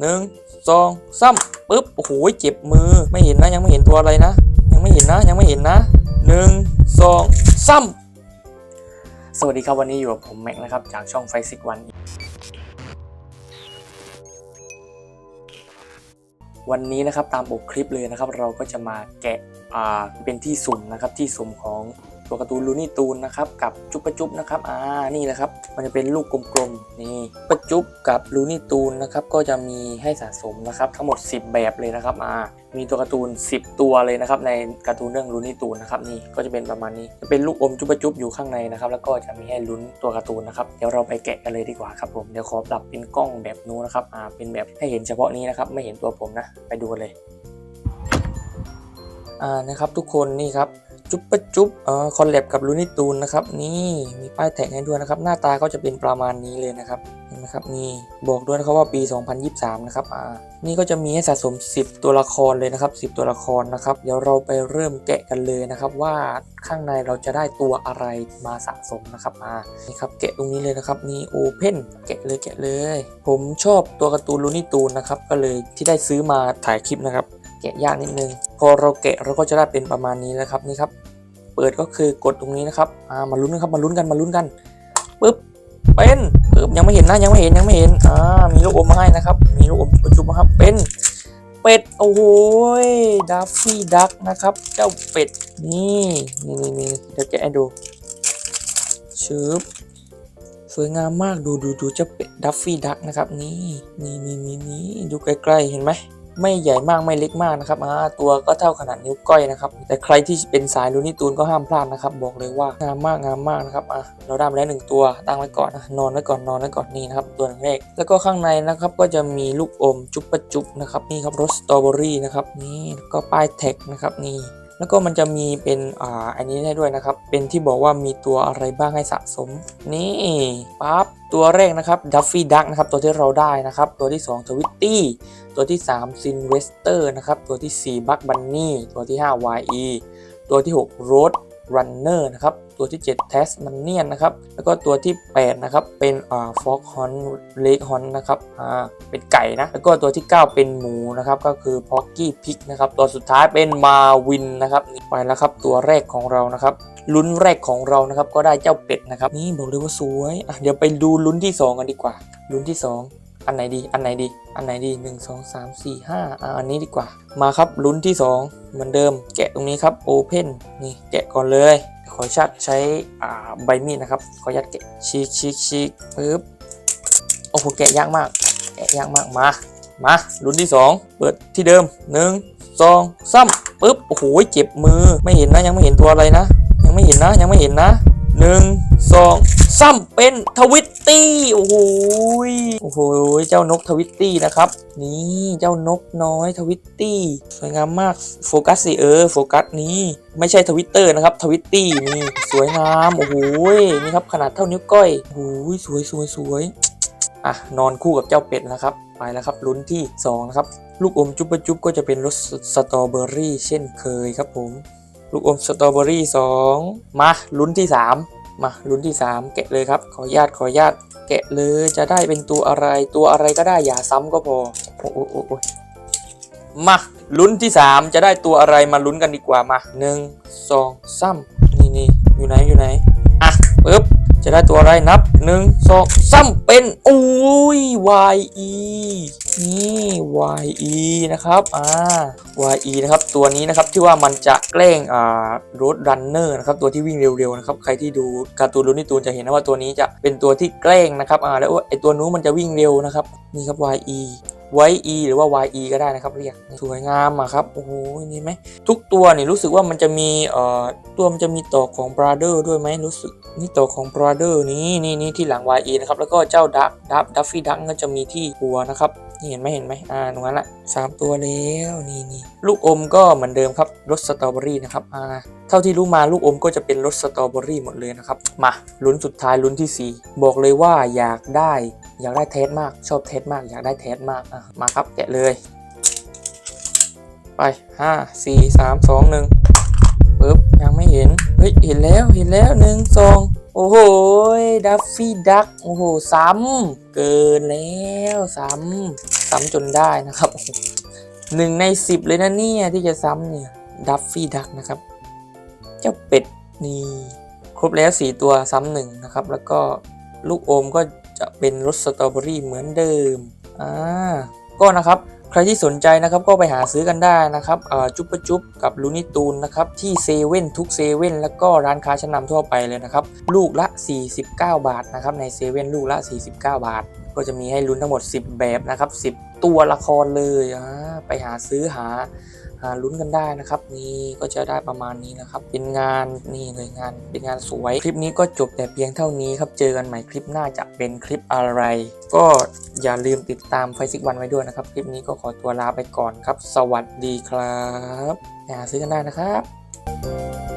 หนึ่งสองสามปึ๊บโอ้โหเจ็บมือไม่เห็นนะยังไม่เห็นตัวอะไรนะ ยังไม่เห็นนะยังไม่เห็นนะหนึ่งสองสามสวัสดีครับวันนี้อยู่กับผมแม็กนะครับจากช่องไฟซิกวันวันนี้นะครับตามปกคลิปเลยนะครับ เราก็จะมาแกะอ่าเป็นที่สุ่มนะครับที่สุ่มของ ตัวการ์ตูนลูนี่ตูนนะครับกับจุ๊บประจุ๊บนะครับอ่านี่แหละครับมันจะเป็นลูกกลมๆนี่ประจุ๊บกับลูนี่ตูนนะครับก็จะมีให้สะสมนะครับทั้งหมด 10 แบบเลยนะครับอ่ามีตัวการ์ตูน 10 ตัวเลยนะครับในการ์ตูนเรื่องลูนี่ตูนนะครับนี่ก็จะเป็นประมาณนี้จะเป็นลูกอมจุ๊บปะจุ๊บอยู่ข้างในนะครับแล้วก็จะมีให้ลุ้นตัวการ์ตูนนะครับเดี๋ยวเราไปแกะกันเลยดีกว่าครับผมเดี๋ยวขอปรับเป็นกล้องแบบนู้นนะครับอ่าเป็นแบบให้เห็นเฉพาะนี้นะครับไม่เห็นตัวผมนะไปดูกันเลยอ่านะครับทุกคนนี่ครับ จุ๊บปะจุ๊บเอ่อคอลแลบกับลูนิตูนนะครับนี่มีป้ายแท็กให้ด้วยนะครับ หน้าตาก็จะเป็นประมาณนี้เลยนะครับเห็นไหมครับนี่บอกด้วยนะครับว่าปี 2023 นะครับอ่านี่ก็จะมีให้สะสม 10 ตัวละครเลยนะครับ 10 ตัวละครนะครับเดี๋ยวเราไปเริ่มแกะกันเลยนะครับ ว่าข้างในเราจะได้ตัวอะไรมาสะสมนะครับอ่านี่ครับแกะตรงนี้เลยนะครับนี่โอเพนแกะเลยแกะเลย ผมชอบตัวการ์ตูนลูนิตูนนะครับก็เลยที่ได้ซื้อมาถ่ายคลิปนะครับแกะยากนิดนึง อเราแกะเราก็จะได้เป็นประมาณนี้แล้วครับนี่ครับ เปิดก็คือกดตรงนี้นะครับอ่ามาลุ้นกันครับมาลุ้นกันมาลุ้นกันปึ๊บเป็นปึ๊บยังไม่เห็นนะยังไม่เห็นยังไม่เห็นอ่ามีลูกอมมาให้นะครับ มีลูกอมจุ๊บจุ๊บมาครับเป็นเป็ดโอ้โหดัฟฟี่ดักนะครับ เจ้าเป็ดนี่นี่นี่นี่เดี๋ยวแกะให้ดูชึบสวยงามมากดูดูดูเจ้าเป็ดดัฟฟี่ดักนะครับ นี่นี่นี่นี่นี่ดูใกล้ๆเห็นไหม ไม่ใหญ่มากไม่เล็กมากนะครับอ่าตัวก็เท่าขนาดนิ้วก้อยนะครับ แต่ใครที่เป็นสายลูนี่ตูนก็ห้ามพลาดนะครับ บอกเลยว่างามมากงามมากนะครับอะเราได้มาแล้วหนึ่งตัวตั้งไว้ก่อนนะนอนไว้ก่อนนอนไว้ก่อนนี่นะครับตัวหนึ่งแรกแล้วก็ข้างในนะครับก็จะมีลูกอมจุ๊บปะจุ๊บนะครับนี่ครับรสสตรอเบอรี่นะครับนี่แล้วก็ป้ายแท็กนะครับนี่ แล้วก็มันจะมีเป็นอ่าอันนี้ได้ด้วยนะครับ เป็นที่บอกว่ามีตัวอะไรบ้างให้สะสม นี่ปั๊บตัวแรกนะครับดัฟฟี่ดักนะครับตัวที่เราได้นะครับ ตัวที่2ทวิตตี้ตัวที่3ซินเวสเตอร์นะครับ ตัวที่4บักบันนี่ตัวที่5 YE ตัวที่6โรด รันเนอร์นะครับ ตัวที่ 7 t ทสมันเนียนนะครับ แล้วก็ตัวที่ 8 นะครับ เป็นอ่าฟอกฮอนเลกฮอนนะครับ อ่า เป็นไก่นะ แล้วก็ตัวที่ 9 เป็นหมูนะครับ ก็คือพ็อกกี้พิกนะครับ ตัวสุดท้ายเป็นมาวินนะครับ ไปแล้วครับ ตัวแรกของเรานะครับลุ้นแรกของเรานะครับก็ได้เจ้าเป็ดนะครับ นี่บอกเลยว่าสวยอะเดี๋ยวไปดูลุ้นที่ 2 กันดีกว่า ลุ้นที่ 2 อันไหนดี อันไหนดี อันไหนดี 1 2 3 4 5อ่าอันนี้ดีกว่า มาครับลุ้นที่ 2 เหมือนเดิม แกะตรงนี้ครับ Open นี่แกะก่อนเลย ขออนุญาตใช้อ่าใบมีดนะครับ ขออนุญาตแกะชีกชีกชีกปึ๊บ โอ้โห แกะยากมาก แกะยากมาก มา มาลุ้นที่ 2 เปิดที่เดิม 1 2 3ปึ๊บ โอ้โห เจ็บมือ ไม่เห็นนะ ยังไม่เห็นตัวอะไรนะ ยังไม่เห็นนะ ยังไม่เห็นนะ หนึ่งสองซ้ำเป็นทวิตตี้โอ้โหโอ้โหเจ้านกทวิตตี้นะครับ นี่เจ้านกน้อยทวิตตี้สวยงามมากโฟกัสสิเออโฟกัสนี่ไม่ใช่ทวิตเตอร์นะครับทวิตตี้นี่สวยงามโอ้โหนี่ครับขนาดเท่านิ้วก้อยโอ้โหสวยสวยสวยอะนอนคู่กับเจ้าเป็ดนะครับ ไปแล้วครับลุ้นที่สองนะครับ ลูกอมจุ๊บปะจุ๊บก็จะเป็นรสสตรอเบอรี่เช่นเคยครับผม ลูกอมสตรอเบอรี่สองมาลุ้นที่สามมาลุ้นที่สามแกะเลยครับ ขออนุญาตขออนุญาตแกะเลยจะได้เป็นตัวอะไรตัวอะไรก็ได้อย่าซ้ำก็พอโอ้โอ้โอ้โอ้มาลุ้นที่สามจะได้ตัวอะไรมาลุ้นกันดีกว่ามาหนึ่งสองสามนี่นี่อยู่ไหนอยู่ไหน จะได้ตัวอะไรนับหนึ่งสองสามเป็นอุ้ย YE นี่ YE นะครับอ่า YE นะครับตัวนี้นะครับที่ว่ามันจะแกล้งอ่า Road Runner นะครับตัวที่วิ่งเร็วๆนะครับใครที่ดูการ์ตูนลูนี่ตูนจะเห็นนะว่าตัวนี้จะเป็นตัวที่แกล้งนะครับอ่าแล้วไอตัวนู้นมันจะวิ่งเร็วนะครับนี่ครับ YE ไว้ e หรือว่า YE ก็ได้นะครับเรียกสวยงามอะครับโอ้โหนี่ไหมทุกตัวนี่รู้สึกว่ามันจะมีเอ่อตัวมันจะมีต่อของ Brother ด้วยไหมรู้สึกนี่ต่อของ Brother นี่นี่นี่ที่หลัง YE นะครับแล้วก็เจ้าดักดับดัฟฟี่ดักก็จะมีที่หัวนะครับนี่เห็นไหมเห็นไหมอ่าตรงนั้นแหละสามตัวแล้วนี่นี่ลูกอมก็เหมือนเดิมครับรสสตรอเบอรี่นะครับอ่าเท่าที่รู้มาลูกอมก็จะเป็นรสสตรอเบอรี่หมดเลยนะครับมาลุ้นสุดท้ายลุ้นที่ 4 บอกเลยว่าอยากได้ อยากได้เทสมาก ชอบเทสมาก อยากได้เทสมากอะมาครับแกะเลย ไปห้าสี่สามสองหนึ่งปึ๊บยังไม่เห็น เฮ้ย เห็นแล้วเห็นแล้วหนึ่งสองโอ้โห ดัฟฟี่ดัก โอ้โห ซ้ำ เกินแล้ว ซ้ำ ซ้ำจนได้นะครับหนึ่งในสิบเลยนะเนี่ย ที่จะซ้ำเนี่ย ดัฟฟี่ดักนะครับ เจ้าเป็ดนี่ ครบแล้ว4ตัวซ้ำหนึ่งนะครับ แล้วก็ลูกอมก็ เป็นรสสตรอเบอรี่เหมือนเดิมอ่าก็นะครับใครที่สนใจนะครับก็ไปหาซื้อกันได้นะครับอ่อจุ๊บจุ๊บกับลูนิตูนนะครับที่เซเว่นทุกเซเว่นแล้วก็ร้านค้าชั้นนำทั่วไปเลยนะครับลูกละ 49 บาทนะครับในเซเว่นลูกละ 49 บาท ก็จะมีให้ลุ้นทั้งหมด 10 แบบนะครับ 10 ตัวละครเลยอ่าไปหาซื้อหาาลุ้นกันได้นะครับ นี่ก็จะได้ประมาณนี้นะครับ เป็นงานนี่เลยงาน เป็นงานสวย คลิปนี้ก็จบแต่เพียงเท่านี้ครับ เจอกันใหม่คลิปหน้าจะเป็นคลิปอะไร ก็อย่าลืมติดตามไฟซิกวันไว้ด้วยนะครับ คลิปนี้ก็ขอตัวลาไปก่อนครับ สวัสดีครับอย่าซื้อกันได้นะครับ